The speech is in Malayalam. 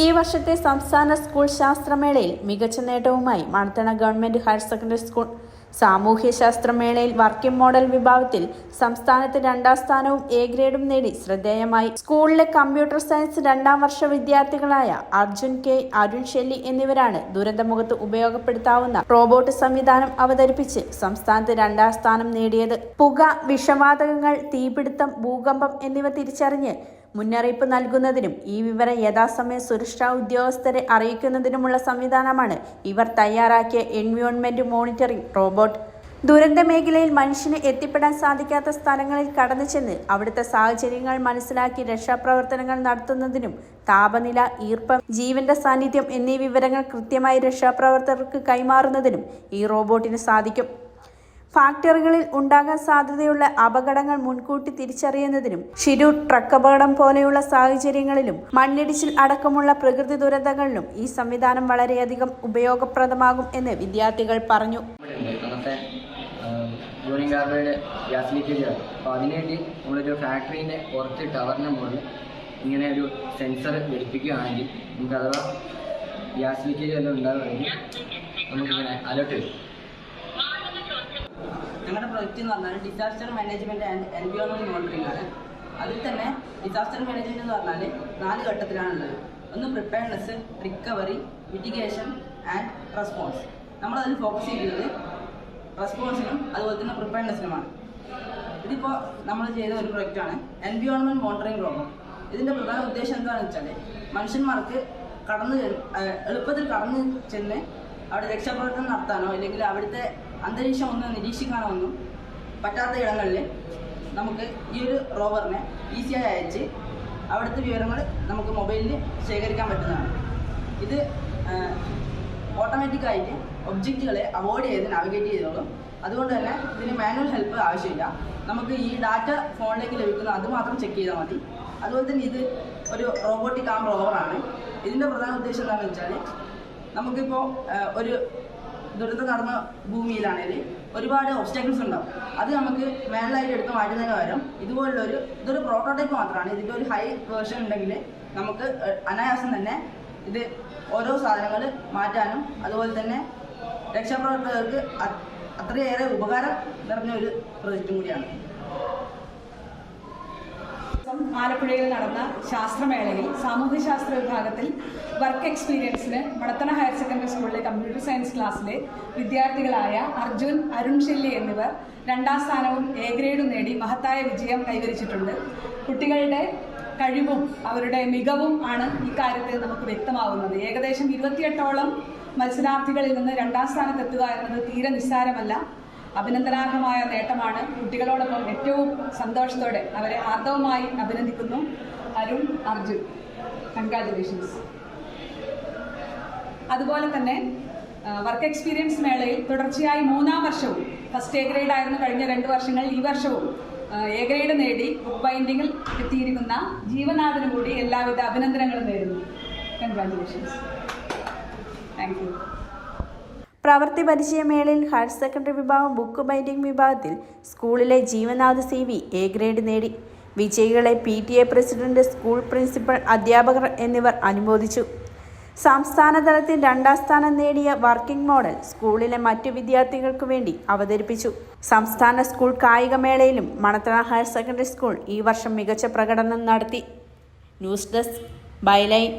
ഈ വർഷത്തെ സംസ്ഥാന സ്കൂൾ ശാസ്ത്രമേളയിൽ മികച്ച നേട്ടവുമായി Manathana government higher secondary school. സാമൂഹ്യ ശാസ്ത്രമേളയിൽ വർക്കിംഗ് മോഡൽ വിഭാഗത്തിൽ സംസ്ഥാനത്ത് രണ്ടാം സ്ഥാനവും എ ഗ്രേഡും നേടി ശ്രദ്ധേയമായി. സ്കൂളിലെ കമ്പ്യൂട്ടർ സയൻസ് രണ്ടാം വർഷ വിദ്യാർത്ഥികളായ അർജുൻ കെ അരുൺ ഷെല്ലി എന്നിവരാണ് ദുരന്തമുഖത്ത് ഉപയോഗപ്പെടുത്താവുന്ന റോബോട്ട് സംവിധാനം അവതരിപ്പിച്ച് സംസ്ഥാനത്ത് രണ്ടാം സ്ഥാനം നേടിയത്. പുക വിഷവാതകങ്ങൾ തീപിടുത്തം ഭൂകമ്പം എന്നിവ തിരിച്ചറിഞ്ഞ് മുന്നറിയിപ്പ് നൽകുന്നതിനും ഈ വിവരം യഥാസമയം സുരക്ഷാ ഉദ്യോഗസ്ഥരെ അറിയിക്കുന്നതിനുമുള്ള സംവിധാനമാണ് ഇവർ തയ്യാറാക്കിയ എൻവയോൺമെന്റ് മോണിറ്ററിംഗ് റോബോട്ട്. ദുരന്ത മേഖലയിൽ മനുഷ്യന് എത്തിപ്പെടാൻ സാധിക്കാത്ത സ്ഥലങ്ങളിൽ കടന്നു ചെന്ന് അവിടുത്തെ സാഹചര്യങ്ങൾ മനസ്സിലാക്കി രക്ഷാപ്രവർത്തനങ്ങൾ നടത്തുന്നതിനും താപനില ഈർപ്പം ജീവന്റെ സാന്നിധ്യം എന്നീ വിവരങ്ങൾ കൃത്യമായി രക്ഷാപ്രവർത്തകർക്ക് കൈമാറുന്നതിനും ഈ റോബോട്ടിന് സാധിക്കും. ഫാക്ടറികളിൽ ഉണ്ടാകാൻ സാധ്യതയുള്ള അപകടങ്ങൾ മുൻകൂട്ടി തിരിച്ചറിയുന്നതിനും ഷിരൂർ ട്രക്ക് അപകടം പോലെയുള്ള സാഹചര്യങ്ങളിലും മണ്ണിടിച്ചിൽ അടക്കമുള്ള പ്രകൃതി ദുരന്തങ്ങളിലും ഈ സംവിധാനം വളരെയധികം ഉപയോഗപ്രദമാകും എന്ന് വിദ്യാർത്ഥികൾ പറഞ്ഞു. ഗ്യാസ് ലീക്കേജ് അതിനുവേണ്ടി നമ്മളൊരു പുറത്ത് മുകളിൽ ഇങ്ങനെ ഒരു സെൻസർ ഘടിപ്പിക്കുകയാണെങ്കിൽ നമുക്ക് അഥവാ ഗ്യാസ് ലീക്കേജ് ഉണ്ടാകുകയാണെങ്കിൽ നമുക്കിങ്ങനെ വരും. ഞങ്ങളുടെ പ്രൊജക്റ്റ് എന്ന് പറഞ്ഞാൽ disaster management and environment monitoring ആണ്. അതിൽ തന്നെ ഡിസാസ്റ്റർ മാനേജ്മെന്റ് എന്ന് പറഞ്ഞാൽ നാല് ഘട്ടത്തിലാണുള്ളത്. ഒന്ന് preparedness recovery mitigation and response നമ്മൾ അതിൽ ഫോക്കസ് ചെയ്യുന്നത് റെസ്പോൺസിനും അതുപോലെ തന്നെ പ്രിപ്പയർനെസ്സിനുമാണ് ഇതിപ്പോൾ നമ്മൾ ചെയ്ത ഒരു പ്രൊജക്റ്റാണ് എൻവിയോൺമെന്റ് മോണിറ്ററിംഗ് പ്രോഗ്രാം ഇതിന്റെ പ്രധാന ഉദ്ദേശം എന്താണെന്ന് വെച്ചാൽ മനുഷ്യന്മാർക്ക് കടന്നു എളുപ്പത്തിൽ കടന്നു ചെന്ന് അവിടെ രക്ഷാപ്രവർത്തനം നടത്താനോ അല്ലെങ്കിൽ അവിടുത്തെ അന്തരീക്ഷം ഒന്ന് നിരീക്ഷിക്കാനൊന്നും പറ്റാത്ത ഇടങ്ങളിൽ നമുക്ക് ഈ ഒരു റോവറിനെ ഈസിയായി അയച്ച് അവിടുത്തെ വിവരങ്ങൾ നമുക്ക് മൊബൈലിൽ ശേഖരിക്കാൻ പറ്റുന്നതാണ്. ഇത് ഓട്ടോമാറ്റിക്കായിട്ട് ഒബ്ജക്റ്റുകളെ അവോയ്ഡ് ചെയ്ത് നാവിഗേറ്റ് ചെയ്തോളും അതുകൊണ്ട് തന്നെ ഇതിന് മാനുവൽ ഹെൽപ്പ് ആവശ്യമില്ല. നമുക്ക് ഈ ഡാറ്റ ഫോണിലേക്ക് ലഭിക്കുന്ന അതുമാത്രം ചെക്ക് ചെയ്താൽ മതി. അതുപോലെ തന്നെ ഇത് ഒരു റോബോട്ടിക് ആം റോവറാണ്. ഇതിന്റെ പ്രധാന ഉദ്ദേശം എന്താണെന്ന് വെച്ചാൽ നമുക്കിപ്പോൾ ഒരു ദുരന്തം നടന്ന ഭൂമിയിലാണെങ്കിൽ ഒരുപാട് ഒബ്സ്റ്റാക്കിൾസ് ഉണ്ടാവും. അത് നമുക്ക് മേളിലായിട്ട് എടുത്ത് മാറ്റുന്നതിന് പകരം ഇതുപോലുള്ളൊരു ഇതൊരു പ്രോട്ടോടൈപ്പ് മാത്രമാണ്. ഇതിന്റെ ഒരു ഹൈ വേർഷൻ ഉണ്ടെങ്കിൽ നമുക്ക് അനായാസം തന്നെ ഇത് ഓരോ സാധനങ്ങൾ മാറ്റാനും അതുപോലെ തന്നെ രക്ഷാപ്രവർത്തകർക്ക് അത്രയേറെ ഉപകാരം നിറഞ്ഞ ഒരു പ്രൊജക്റ്റും കൂടിയാണ്. ആലപ്പുഴയിൽ നടന്ന ശാസ്ത്രമേളയിൽ സാമൂഹ്യശാസ്ത്ര വിഭാഗത്തിൽ വർക്ക് എക്സ്പീരിയൻസിന് മണത്തണ ഹയർ സെക്കൻഡറി സ്കൂളിലെ കമ്പ്യൂട്ടർ സയൻസ് ക്ലാസ്സിലെ വിദ്യാർത്ഥികളായ അർജുൻ അരുൺ ഷെല്ലി എന്നിവർ രണ്ടാം സ്ഥാനവും എ ഗ്രേഡും നേടി മഹത്തായ വിജയം കൈവരിച്ചിട്ടുണ്ട്. കുട്ടികളുടെ കഴിവും അവരുടെ മികവും ആണ് ഈ നമുക്ക് വ്യക്തമാവുന്നത്. ഏകദേശം ഇരുപത്തിയെട്ടോളം മത്സരാർത്ഥികളിൽ നിന്ന് രണ്ടാം സ്ഥാനത്തെത്തുക എന്നത് തീരെ നിസ്സാരമല്ല. അഭിനന്ദനാർഹമായ നേട്ടമാണ്. കുട്ടികളോടൊപ്പം ഏറ്റവും സന്തോഷത്തോടെ അവരെ ആർദ്രവുമായി അഭിനന്ദിക്കുന്നു അരുൺ അർജുൻ കൺഗ്രാറ്റുലേഷൻസ് അതുപോലെ തന്നെ വർക്ക് എക്സ്പീരിയൻസ് മേളയിൽ തുടർച്ചയായി മൂന്നാം വർഷവും ഫസ്റ്റ് എ ഗ്രേഡ് ആയിരുന്നു കഴിഞ്ഞ രണ്ട് വർഷങ്ങളിൽ ഈ വർഷവും എ ഗ്രേഡ് നേടി ബുക്ക് ബൈൻഡിങ്ങിൽ എത്തിയിരിക്കുന്ന ജീവനാഥനും കൂടി എല്ലാവിധ അഭിനന്ദനങ്ങളും നേരുന്നു. Congratulations thank you. പ്രവൃത്തി പരിചയമേളയിൽ ഹയർ സെക്കൻഡറി വിഭാഗം ബുക്ക് ബൈൻഡിംഗ് വിഭാഗത്തിൽ സ്കൂളിലെ Jeevanath C V A grade നേടി. വിജയികളെ P T A president school principal അധ്യാപകർ എന്നിവർ അനുമോദിച്ചു. സംസ്ഥാന തലത്തിൽ രണ്ടാം സ്ഥാനം നേടിയ വർക്കിംഗ് മോഡൽ സ്കൂളിലെ മറ്റു വിദ്യാർത്ഥികൾക്ക് വേണ്ടി അവതരിപ്പിച്ചു. സംസ്ഥാന സ്കൂൾ കായികമേളയിലും മണത്തണ ഹയർ സെക്കൻഡറി സ്കൂൾ ഈ വർഷം മികച്ച പ്രകടനം നടത്തി. News desk byline.